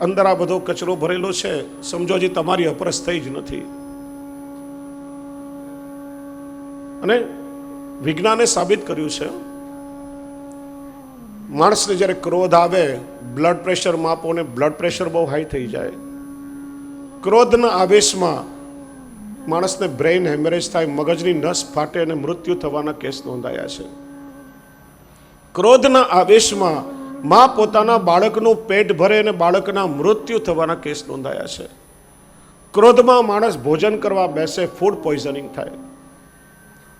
અંદર આ બધો કચરો ભરેલો છે, સમજો હજી તમારી અપરસ થઈ જ નથી. અને વિજ્ઞાને સાબિત કર્યું છે, માણસને જ્યારે ક્રોધ આવે બ્લડ પ્રેશર માપો ને બ્લડ પ્રેશર બહુ હાઈ થઈ જાય. ક્રોધના આવેશમાં માણસને બ્રેઇન હેમરેજ થાય, મગજની નસ ફાટે અને મૃત્યુ થવાના કેસ નોંધાયા છે. ક્રોધના આવેશમાં માં પોતાના બાળકનું પેટ ભરે અને બાળકના મૃત્યુ થવાના કેસ નોંધાયા છે. ક્રોધમાં માણસ ભોજન કરવા બેસે ફૂડ પોઈઝનિંગ થાય.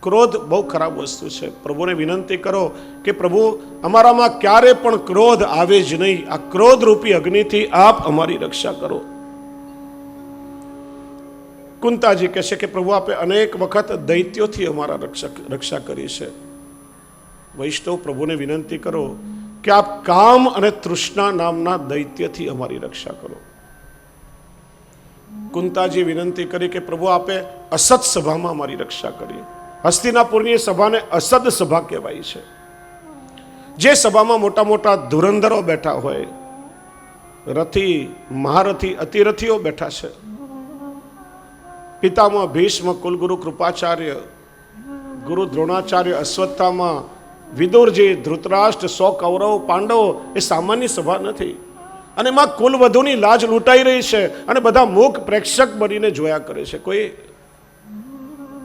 ક્રોધ બહુ ખરાબ વસ્તુ છે. પ્રભુને વિનંતી કરો કે પ્રભુ, અમારામાં ક્યારે પણ ક્રોધ આવે જ નહીં. આ ક્રોધ રૂપી અગ્નિથી આપ અમારી રક્ષા કરો. કુંતાજી કહે છે કે પ્રભુ, આપે અનેક વખત દૈત્યોથી અમારા રક્ષક રક્ષા કરી છે. વૈષ્ણવ પ્રભુને વિનંતી કરો કે આપ કામ અને તૃષ્ણા નામના દૈત્યથી અમારી રક્ષા કરો. કુંતાજી વિનંતી કરી કે પ્રભુ આપે અસત સભામાં અમારી રક્ષા કરી હસ્તિનાપુરની સભાને અસદ સભા કહેવાય છે. જે સભામાં મોટા મોટા ધુરંધરો બેઠા હોય, રથી, મહારથી, અતિરથીઓ બેઠા છે. પિતામાં ભીષ્મ કુલગુરુ કૃપાચાર્ય, ગુરુ દ્રોણાચાર્ય અશ્વત્થામાં વિદુરજી, ધૃતરાષ્ટ્ર સો કૌરવ પાંડવો એ સામાન્ય સભા નથી. અને એમાં કુલવધુની લાજ લૂંટાઈ રહી છે અને બધા મૂક પ્રેક્ષક બનીને જોયા કરે છે. કોઈ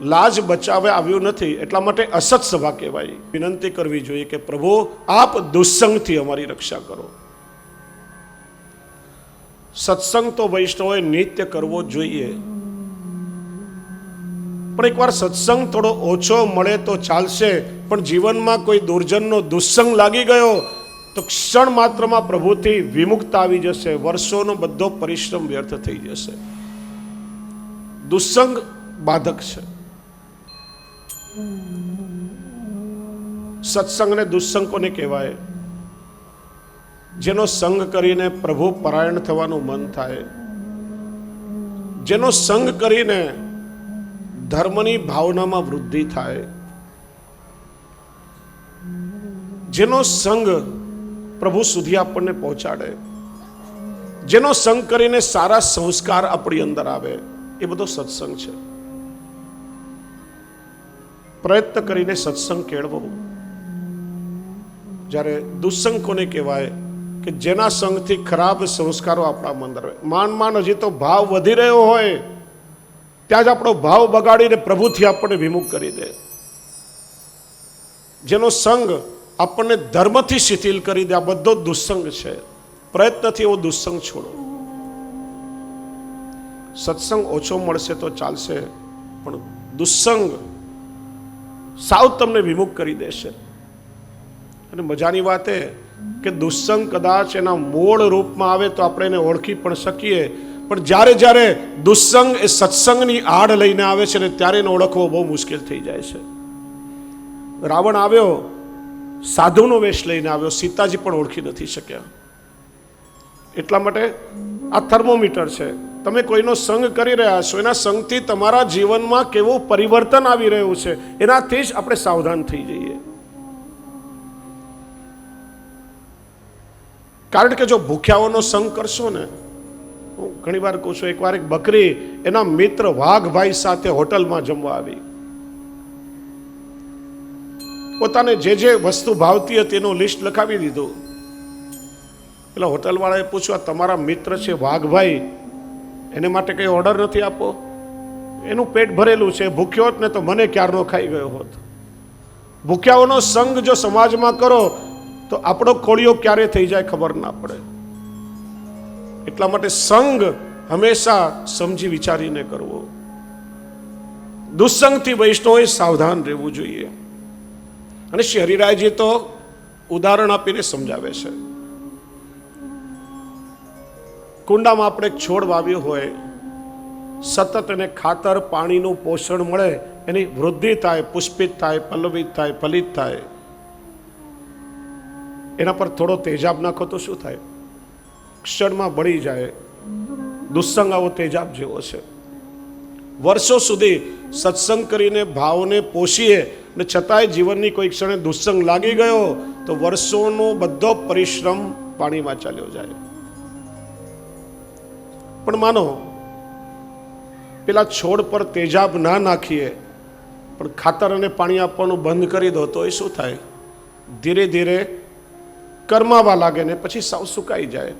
લાજ બચાવે આવ્યું નથી, એટલા માટે અસત સભા કહેવાય. વિનંતી કરવી જોઈએ કે પ્રભુ, આપ દુસ્સંગથી અમારી રક્ષા કરો. સત્સંગ તો વૈષ્ણવે નિત્ય કરવો જોઈએ. પણ એકવાર સત્સંગ થોડો ઓછો મળે તો ચાલશે. પણ જીવનમાં કોઈ દુર્જનનો દુસ્સંગ લાગી ગયો, તો ક્ષણ માત્રમાં પ્રભુથી વિમુક્ત આવી જશે. વર્ષોનો બધો પરિશ્રમ વ્યર્થ થઈ જશે. દુસ્સંગ બાધક છે. સત્સંગને દુસ્સંગ કોને કહેવાય? જેનો સંગ કરીને પ્રભુ પરાયણ થવાનું મન થાય. જેનો સંગ કરીને ધર્મની ભાવનામાં વૃદ્ધિ થાય. જેનો સંગ પ્રભુ સુધી આપણને પહોંચાડે. જેનો સંગ કરીને સારા સંસ્કાર આપણી અંદર આવે. એ બધો સત્સંગ છે. પ્રયત્ન કરીને સત્સંગ કેળવો. જ્યારે દુસંગ કોને કહેવાય કે જેના સંગથી ખરાબ સંસ્કારો આપણા અંદર માન માન હજી તો ભાવ વધી રહ્યો હોય. ત્યાં જ આપણો ભાવ બગાડીને પ્રભુથી આપણને વિમુખ કરી દે. જેનો સંગ આપણને ધર્મથી શિથિલ કરી દે. આ બધો દુસ્સંગ છે. પ્રયત્નથી એવો દુસ્સંગ છોડો. સત્સંગ ઓછો મળશે તો ચાલશે, પણ દુસ્સંગ સાવ તમને વિમુખ કરી દેશે. અને મજાની વાત એ કે દુસ્સંગ કદાચ એના મૂળ રૂપમાં આવે તો આપણે એને ઓળખી પણ શકીએ. પણ જ્યારે જ્યારે દુસ્સંગ એ સત્સંગની આડ લઈને આવે છે ને ત્યારે એને ઓળખવો બહુ મુશ્કેલ થઈ જાય છે. રાવણ આવ્યો, સાધુનો વેશ લઈને આવ્યો, સીતાજી પણ ઓળખી નથી શક્યા. એટલા માટે આ થર્મોમીટર છે. તમે કોઈનો સંગ કરી રહ્યા છો, એના સંગથી તમારા જીવનમાં કેવું પરિવર્તન આવી રહ્યું છે, એનાથી જ આપણે સાવધાન થઈ જઈએ. કારણ કે જો ભૂખ્યાઓનો સંગ કરશો ને હું ઘણી વાર કહું છું, એકવાર એક બકરી એના મિત્ર વાઘભાઈ સાથે હોટલમાં જમવા આવી. પોતાને જે જે વસ્તુ ભાવતી હતી એનું લિસ્ટ લખાવી દીધું. પેલા હોટલવાળાએ પૂછ્યું તમારા મિત્ર છે વાઘભાઈ? એને માટે કંઈ ઓર્ડર નથી આપો? એનું પેટ ભરેલું છે, ભૂખ્યો હોત ને તો મને ક્યારનો ખાઈ ગયો હોત? ભૂખ્યાઓનો સંગ જો સમાજમાં કરો, તો આપણો કોળિયો ક્યારે થઈ જાય ખબર ના પડે. એટલા માટે સંગ હંમેશા સમજી વિચારીને કરવો. દુસ્સંગથી વૈષ્ણવે સાવધાન રહેવું જોઈએ. અને શ્રી હરિરાયજી તો ઉદાહરણ આપીને સમજાવે છે. કુંડામાં આપણે છોડ વાવ્યો હોય, સતત એને ખાતર, પાણીનું પોષણ મળે, એની વૃદ્ધિ થાય, પુષ્પિત થાય, પલ્લવિત થાય, ફલિત થાય. એના પર થોડો તેજાબ નાખો તો શું થાય? ક્ષણમાં ભળી જાય. દુસ્સંગ આવો તેજાબ જેવો છે. વર્ષો સુધી સત્સંગ કરીને ભાવને પોષીએ ને છતાંય જીવનની કોઈ ક્ષણે દુસ્સંગ લાગી ગયો તો વર્ષોનો બધો પરિશ્રમ પાણીમાં ચાલ્યો જાય. પણ માનો, પેલા છોડ પર તેજાબ ના નાખીએ, પણ ખાતર અને પાણી આપવાનું બંધ કરી દો તો એ શું થાય? ધીરે ધીરે કરમાવા લાગે ને પછી સાવ સુકાઈ જાય.